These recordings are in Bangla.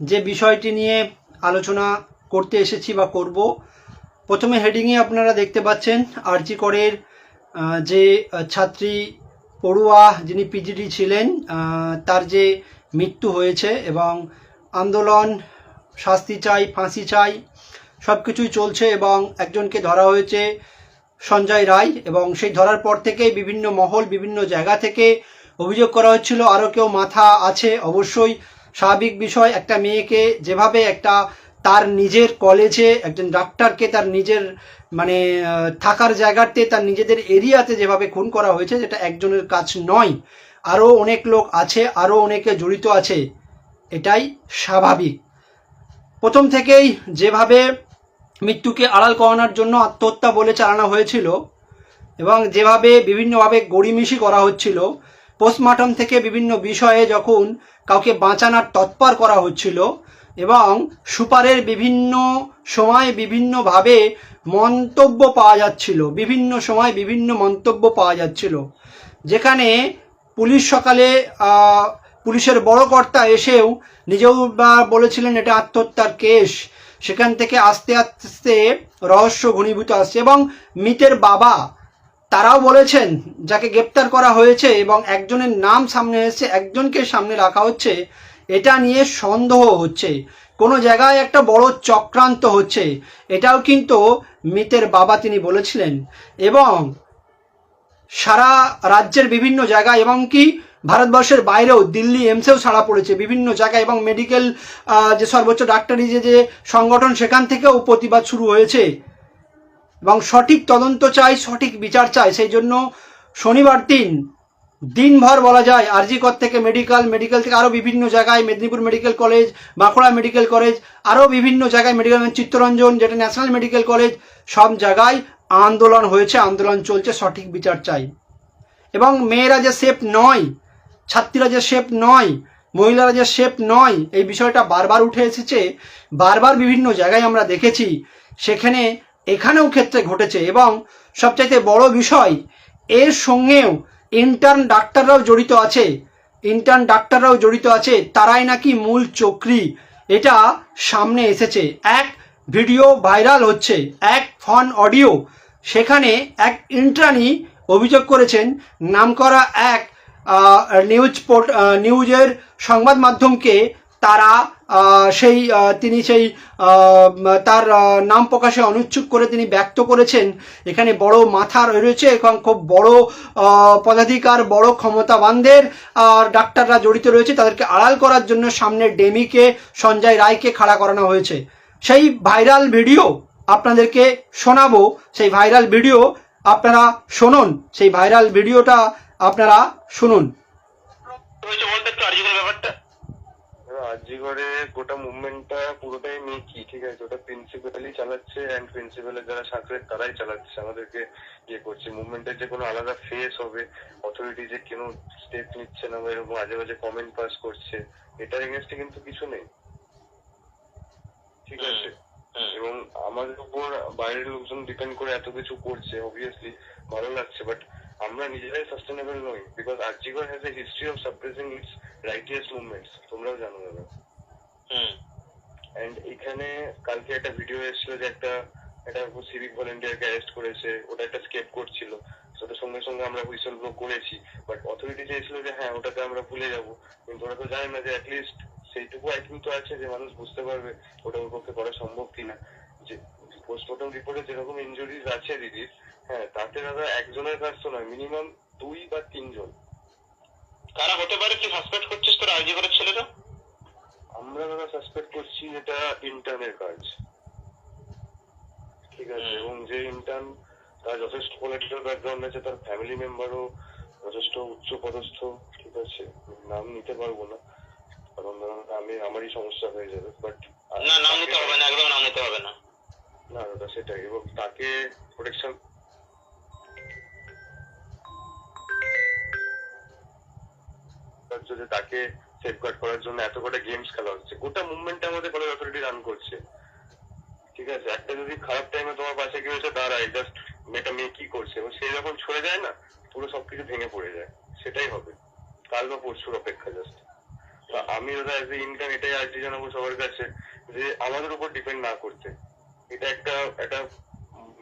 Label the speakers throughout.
Speaker 1: যে বিষয়টি নিয়ে আলোচনা করতে এসেছি বা করব, প্রথমে হেডিংয়ে আপনারা দেখতে পাচ্ছেন আরজি করের যে ছাত্রী পড়ুয়া যিনি পিজিডি ছিলেন তার যে মৃত্যু হয়েছে এবং আন্দোলন, শাস্তি চাই, ফাঁসি চাই সব কিছুই চলছে এবং একজনকে ধরা হয়েছে সঞ্জয় রায় এবং সেই ধরার পর থেকেই বিভিন্ন মহল, বিভিন্ন জায়গা থেকে অভিযোগ করা হচ্ছিল, আরও কেউ মাথা আছে অবশ্যই। স্বাভাবিক বিষয়, একটা মেয়েকে যেভাবে একটা তার নিজের কলেজে, একজন ডাক্তারকে তার নিজের মানে থাকার জায়গাতে, তার নিজেদের এরিয়াতে যেভাবে খুন করা হয়েছে যেটা একজনের কাজ নয়। আরও অনেক লোক আছে, আরও অনেকে জড়িত আছে। এটাই স্বাভাবিক। প্রথম থেকেই যেভাবে মৃত্যুকে আড়াল করানোর জন্য আত্মহত্যা বলে চালানো হয়েছিল এবং যেভাবে বিভিন্নভাবে গড়িমিশি করা হচ্ছিল পোস্টমর্টম থেকে বিভিন্ন বিষয়ে যখন কাউকে বাঁচানোর তৎপর করা হচ্ছিল এবং সুপারের বিভিন্ন সময় বিভিন্নভাবে মন্তব্য পাওয়া যাচ্ছিল, বিভিন্ন সময় বিভিন্ন মন্তব্য পাওয়া যাচ্ছিল, যেখানে পুলিশ সকালে পুলিশের বড় কর্তা এসেও নিজেও বলেছিলেন এটা আত্মহত্যার কেস, সেখান থেকে আস্তে আস্তে রহস্য ঘনীভূত আসছে এবং মিতের বাবা তারাও বলেছেন, যাকে গ্রেপ্তার করা হয়েছে এবং একজনের নাম সামনে এসেছে, একজনকে সামনে রাখা হচ্ছে, এটা নিয়ে সন্দেহ হচ্ছে। কোনো জায়গায় একটা বড় চক্রান্ত হচ্ছে। এটাও কিন্তু মৃতের বাবা তিনি বলেছিলেন। এবং সারা রাজ্যের বিভিন্ন জায়গায় এবং কি ভারতবর্ষের বাইরেও, দিল্লি, এমসেও ছাড়া পড়েছে। বিভিন্ন জায়গায় এবং মেডিকেল যে সর্বোচ্চ ডাক্তারি যে যে সংগঠন, সেখান থেকেও প্রতিবাদ শুরু হয়েছে। এবং সঠিক তদন্ত চাই, সঠিক বিচার চাই। সেই জন্য শনিবার দিন, দিনভর বলা যায়, আরজিকর থেকে মেডিকেল মেডিকেল থেকে আরও বিভিন্ন জায়গায়, Medinipur medical college, Bankura medical college আরও বিভিন্ন জায়গায় মেডিকেল চিত্তরঞ্জন, যেটা ন্যাশনাল মেডিকেল কলেজ, সব জায়গায় আন্দোলন হয়েছে, আন্দোলন চলছে, সঠিক বিচার চাই। এবং মেয়েরা যে সেফ নয়, ছাত্রীরা যে সেফ নয়, মহিলারা যে সেফ নয়, এই বিষয়টা বারবার উঠে এসেছে। বারবার বিভিন্ন জায়গায় আমরা দেখেছি, সেখানে এখানেও ক্ষেত্রে ঘটেছে এবং সবচাইতে বড় বিষয়, এর সঙ্গেও ইন্টার্ন ডাক্তাররাও জড়িত আছে। ইন্টার্ন ডাক্তাররাও জড়িত আছে, তারাই নাকি মূল চক্রী। এটা সামনে এসেছে। এক ভিডিও ভাইরাল হচ্ছে, এক ফন অডিও। সেখানে এক ইন্টার্নি অভিযোগ করেছেন নামকরা এক নিউজ নিউজের সংবাদ মাধ্যমকে তারা সেই তিনি সেই তার নাম প্রকাশে অনুচ্ছুক করে তিনি ব্যক্ত করেছেন। এখানে বড় মাথা রয়েছে এবং খুব বড় পদাধিকার, বড় ক্ষমতাবানদের, আর ডাক্তাররা জড়িত রয়েছে। তাদেরকে আড়াল করার জন্য সামনে ডেমিকে, সঞ্জয় রায়কে খাড়া করানো হয়েছে। সেই ভাইরাল ভিডিও আপনাদেরকে শোনাবো। সেই ভাইরাল ভিডিও আপনারা শুনুন। সেই ভাইরাল ভিডিওটা আপনারা শুনুন।
Speaker 2: ব্যাপারটা।
Speaker 3: রাজ্যগড়ে গোটা মুভমেন্টটা পুরোটাই মেকি ঠিক আছে? ওটা প্রিন্সিপালি চালাচ্ছে অ্যান্ড প্রিন্সিপালের যারা সাকরেট তারাই চালাচ্ছে। আমাদেরকে ইয়ে করছে। মুভমেন্টের যে কোনো আলাদা ফেস হবে অথরিটি যে কোনো স্টেপ নিচ্ছে না বা এরকম আজে বাজে কমেন্ট পাস করছে এটার এগেনস্টে কিন্তু কিছু নেই। ঠিক আছে? এবং আমাদের উপর বাইরের লোকজন ডিপেন্ড করে এত কিছু করছে অবভিয়াসলি ভালো লাগছে বাট আমরা নিজেরাই সাস্টেনেবল নই because আর্জিগর has a history of suppressing its righteous movements তোমরাও জানো দাদা। এন্ড এখানে কালকে একটা ভিডিও এসেছিল যে একটা একটা সিভিক ভলেন্টিয়ারকে অ্যারেস্ট করেছে ওটা একটা স্কেপ করছিল। সেটা সঙ্গে সঙ্গে আমরা হুইসেল ব্লো করেছি। বাট অথরিটি চেয়েছিল যে হ্যাঁ ওটাকে আমরা ভুলে যাব। কিন্তু ওরা তো জানে না যে অ্যাটলিস্ট সেইটুকু আইকিউ তো আছে যে মানুষ বুঝতে পারবে ওটা ওর পক্ষে করা সম্ভব কিনা। যে পোস্টমর্টম রিপোর্টে যেরকম ইনজুরিজ আছে দিদির হ্যাঁ তাতে দাদা একজনের কাজ তো নয় মিনিমাম দুই বা তিনজন।
Speaker 2: কারা হতে পারে? তুই সাসপেক্ট করছিস তোর আর্জিকের ছেলেরা
Speaker 3: আমরা দাদা সাসপেক্ট করছি এটা ইন্টার্নের কাজ। ঠিক আছে এবং যে ইন্টার্ন তার যথেষ্ট পলিটিক্যাল ব্যাকগ্রাউন্ড আছে তার ফ্যামিলি মেম্বারও যথেষ্ট উচ্চ পদস্থ ঠিক আছে। নাম নিতে পারব না কারণ ধরুন আমি আমারই সমস্যা হয়ে যাবে বাট
Speaker 2: না নাম নিতে হবে না একদম নাম নিতে হবে না।
Speaker 3: না দাদা সেটাই এবং তাকে প্রোটেকশন যে তাকে সেফগার্ড করার জন্য এত কটা গেমস খেলা হচ্ছে, গোটা মুভমেন্ট আমাদের কলেজ অথরিটি রান করছে। ঠিক আছে? একটা যদি খারাপ টাইমে তোমার পাশে কেউ এসে দাঁড়ায় জাস্ট মেয়েটা মেয়ে কি করছে? এবং সে যখন ছড়ে যায় না, পুরো সবকিছু ভেঙে পড়ে যায়। সেটাই হবে। কাল বা পরশুর অপেক্ষা জাস্ট আমি দাদা অ্যাজ এ ইনকাম এটাই আর্জি জানাব সবার কাছে যে আমাদের উপর ডিপেন্ড না করতে। এটা একটা একটা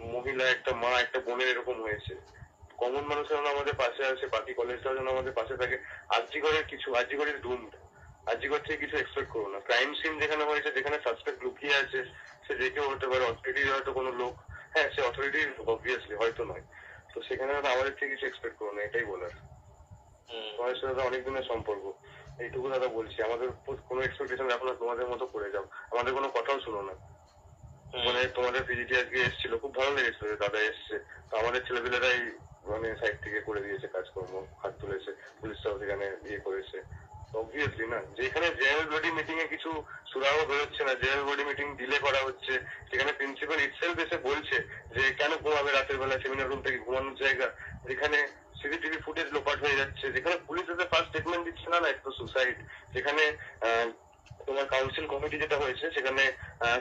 Speaker 3: মহিলা, একটা মা, একটা বোনের এরকম হয়েছে। কমন মানুষের যেন আমাদের পাশে আসে বাকি কলেজটাও যেন আমাদের পাশে থাকে। আর্জিগড়ের কিছু আর্জিগড়ের ডুমড আর্জিগড় থেকে কিছু এক্সপেক্ট করো না। ক্রাইম সিন যেখানে হয়েছে যেখানে সাসপেক্ট লুকিয়ে আছে সে যে কেউ হতে পারে অথরিটির হয়তো কোনো লোক। হ্যাঁ সে অথরিটির অবভিয়াসলি হয়তো নয়। তো সেখানে আমাদের থেকে কিছু এক্সপেক্ট করো না এটাই বলার। তোমাদের সাথে অনেক দিনের সম্পর্ক। এইটুকু দাদা বলছি আমাদের কোনো এক্সপেকটেশন রাখো না তোমাদের মতো করে যাও। আমাদের কোনো কথাও শুনো না। মানে তোমাদের পিজিটি আজকে এসেছিল খুব ভালো লেগেছিল দাদা এসছে। তো আমাদের ছেলেপেলেরাই মানে সাইড থেকে করে দিয়েছে কাজকর্ম, হাত তুলেছে পুলিশরাও সেখানে ইয়ে করেছে। অবভিয়াসলি না, যেখানে জেনারেল বডি মিটিং এ কিছু সুরাহ বেরোচ্ছে না জেনারেল বডি মিটিং ডিলে করা হচ্ছে সেখানে প্রিন্সিপাল ইটসেলফ এসে বলছে যে, কেন ঘুমাবে রাতের বেলা সেমিনার রুম থেকে ঘুমানোর জায়গা? যেখানে সিসিটিভি ফুটেজ লোপাট হয়ে যাচ্ছে, যেখানে পুলিশ এসে ফার্স্ট স্টেটমেন্ট দিচ্ছে, না না, একটু সুসাইড যেখানে তোমার কাউন্সিল কমিটি যেটা হয়েছে, সেখানে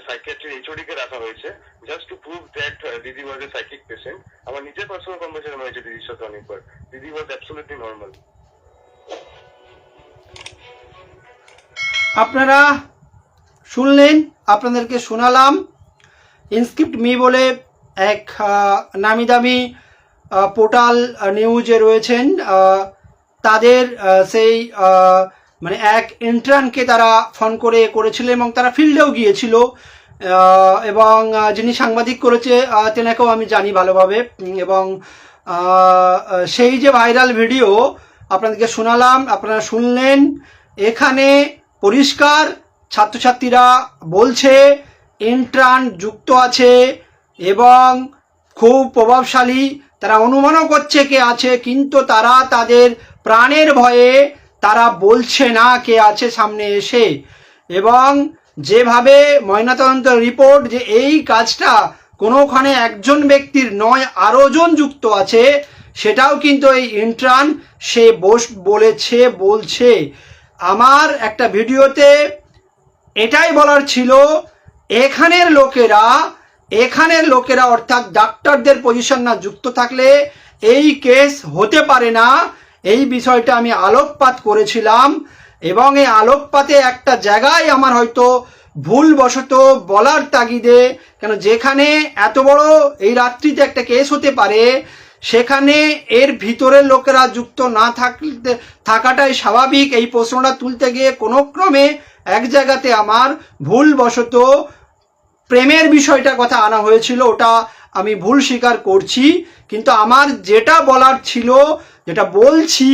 Speaker 3: সাইকিয়াট্রি এইচওডি কে রাখা হয়েছে জাস্ট টু প্রুভ দ্যাট দিদি ওয়াজ এ সাইকিক পেশেন্ট আমার নিজের পার্সোনাল কনভারসেশন হয়েছে দিদির সাথে অনেকবার। দিদি ওয়াজ অ্যাবসোলিউটলি নর্মাল
Speaker 1: আপনারা শুনলেন, আপনাদেরকে শোনালাম। ইনস্ক্রিপ্ট মি বলে এক নামি দামি পোর্টাল নিউজে রয়েছেন। তাদের সেই মানে এক ইন্টার্নকে তারা ফোন করে করেছিল এবং তারা ফিল্ডেও গিয়েছিল। এবং যিনি সাংবাদিক করেছে তেনাকেও আমি জানি ভালোভাবে। এবং সেই যে ভাইরাল ভিডিও, আপনাদেরকে শোনালাম, আপনারা শুনলেন, এখানে পরিষ্কার ছাত্রছাত্রীরা বলছে, ইন্ট্রান যুক্ত আছে এবং খুব প্রভাবশালী, তারা অনুমানও করছে কে আছে, কিন্তু তারা তাদের প্রাণের ভয়ে তারা বলছে না কে আছে সামনে এসে। এবং যেভাবে ময়নাতদন্ত রিপোর্ট যে এই কাজটা কোনোখানে একজন ব্যক্তির নয় আরও জন যুক্ত আছে, সেটাও কিন্তু এই ইন্ট্রান সে বস বলেছে, বলছে। আমার একটা ভিডিওতে এটাই বলার ছিল, এখানের লোকেরা এখানের লোকেরা অর্থাৎ ডাক্তারদের পজিশন না যুক্ত থাকলে এই কেস হতে পারে না। এই বিষয়টা আমি আলোকপাত করেছিলাম এবং এই আলোকপাতে একটা জায়গায় আমার হয়তো ভুলবশত বলার তাগিদে, কেন যেখানে এত বড় এই রাত্রিতে একটা কেস হতে পারে, সেখানে এর ভিতরের লোকেরা যুক্ত না থাকতে, থাকাটাই স্বাভাবিক। এই প্রশ্নটা তুলতে গিয়ে কোনো ক্রমে এক জায়গাতে আমার ভুলবশত প্রেমের বিষয়টা কথা আনা হয়েছিল, ওটা আমি ভুল স্বীকার করছি, কিন্তু আমার যেটা বলার ছিল, যেটা বলছি,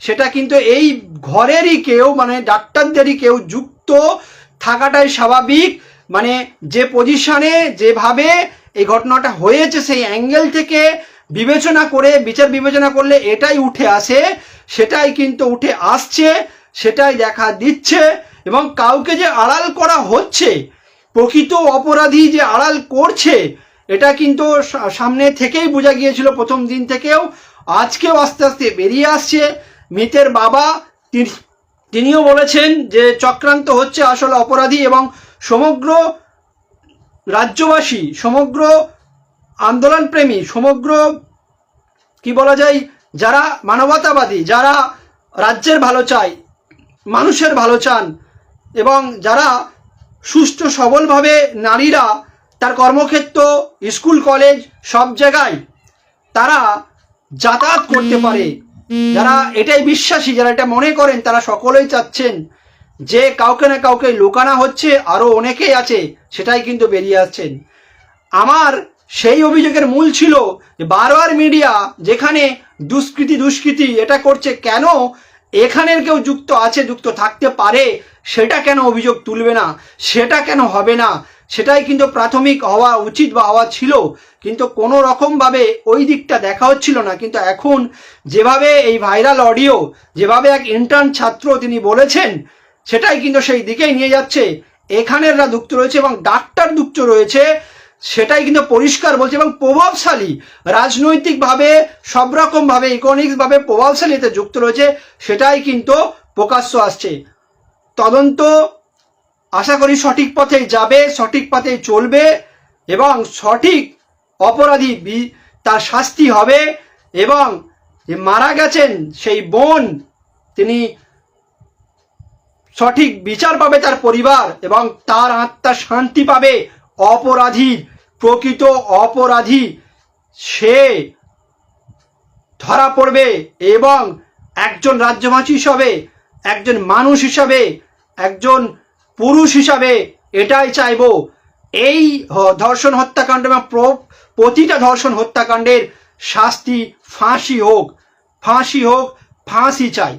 Speaker 1: সেটা কিন্তু এই ঘরেরই কেউ মানে ডাক্তারদেরই কেউ যুক্ত থাকাটাই স্বাভাবিক। মানে যে পজিশনে যেভাবে এই ঘটনাটা হয়েছে, সেই অ্যাঙ্গেল থেকে বিবেচনা করে, বিচার বিবেচনা করলে এটাই উঠে আসে, সেটাই কিন্তু উঠে আসছে, সেটাই দেখা দিচ্ছে, এবং কাউকে যে আড়াল করা হচ্ছে প্রকৃত অপরাধী যে আড়াল করছে, এটা কিন্তু সামনে থেকেই বোঝা গিয়েছিল প্রথম দিন থেকেও। আজকেও আস্তে আস্তে বেরিয়ে আসছে মৃতের বাবা। তিনিও বলেছেন যে চক্রান্ত হচ্ছে আসলে অপরাধী এবং সমগ্র রাজ্যবাসী, সমগ্র আন্দোলনপ্রেমী, সমগ্র, কি বলা যায়, যারা মানবতাবাদী, যারা রাজ্যের ভালো চায়, মানুষের ভালো চান এবং যারা সুষ্ঠু সবলভাবে নারীরা তার কর্মক্ষেত্র, স্কুল, কলেজ সব জায়গায় তারা যাতায়াত করতে পারে। যারা এটাই বিশ্বাসী, যারা এটা মনে করেন, তারা সকলেই চাচ্ছেন যে কাউকে না কাউকে লুকানো হচ্ছে আরও অনেকেই আছে, সেটাই কিন্তু বেরিয়ে আসছেন। আমার সেই অভিযোগের মূল ছিল বারবার মিডিয়া যেখানে দুষ্কৃতি দুষ্কৃতি এটা করছে, কেন এখানের কেউ যুক্ত আছে, যুক্ত থাকতে পারে, সেটা কেন অভিযোগ তুলবে না? সেটা কেন হবে না? সেটাই কিন্তু প্রাথমিক হওয়া উচিত বা হওয়া ছিল, কিন্তু কোনো রকমভাবে ওই দিকটা দেখা হচ্ছিল না। কিন্তু এখন যেভাবে এই ভাইরাল অডিও, যেভাবে এক ইন্টার্ন ছাত্র তিনি বলেছেন, সেটাই কিন্তু সেই দিকেই নিয়ে যাচ্ছে। এখানেররা যুক্ত রয়েছে এবং ডাক্তার যুক্ত রয়েছে সেটাই কিন্তু পরিষ্কার বলছে এবং প্রভাবশালী, রাজনৈতিকভাবে সব রকমভাবে ইকোনমিক্সভাবে প্রভাবশালী এতে যুক্ত রয়েছে, সেটাই কিন্তু প্রকাশ্য আসছে। তদন্ত আশা করি সঠিক পথে যাবে, সঠিক পথে চলবে এবং সঠিক অপরাধী তার শাস্তি হবে এবং মারা গেছেন সেই বোন, তিনি সঠিক বিচার পাবে তার পরিবার এবং তার আত্মা শান্তি পাবে। অপরাধীর প্রকৃত অপরাধী, সে ধরা পড়বে এবং একজন রাজ্যবাসী হিসাবে, একজন মানুষ হিসাবে, একজন পুরুষ হিসাবে এটাই চাইব। এই ধর্ষণ হত্যাকাণ্ড এবং প্র- প্রতিটা ধর্ষণ হত্যাকাণ্ডের শাস্তি ফাঁসি হোক। ফাঁসি হোক, ফাঁসি চাই।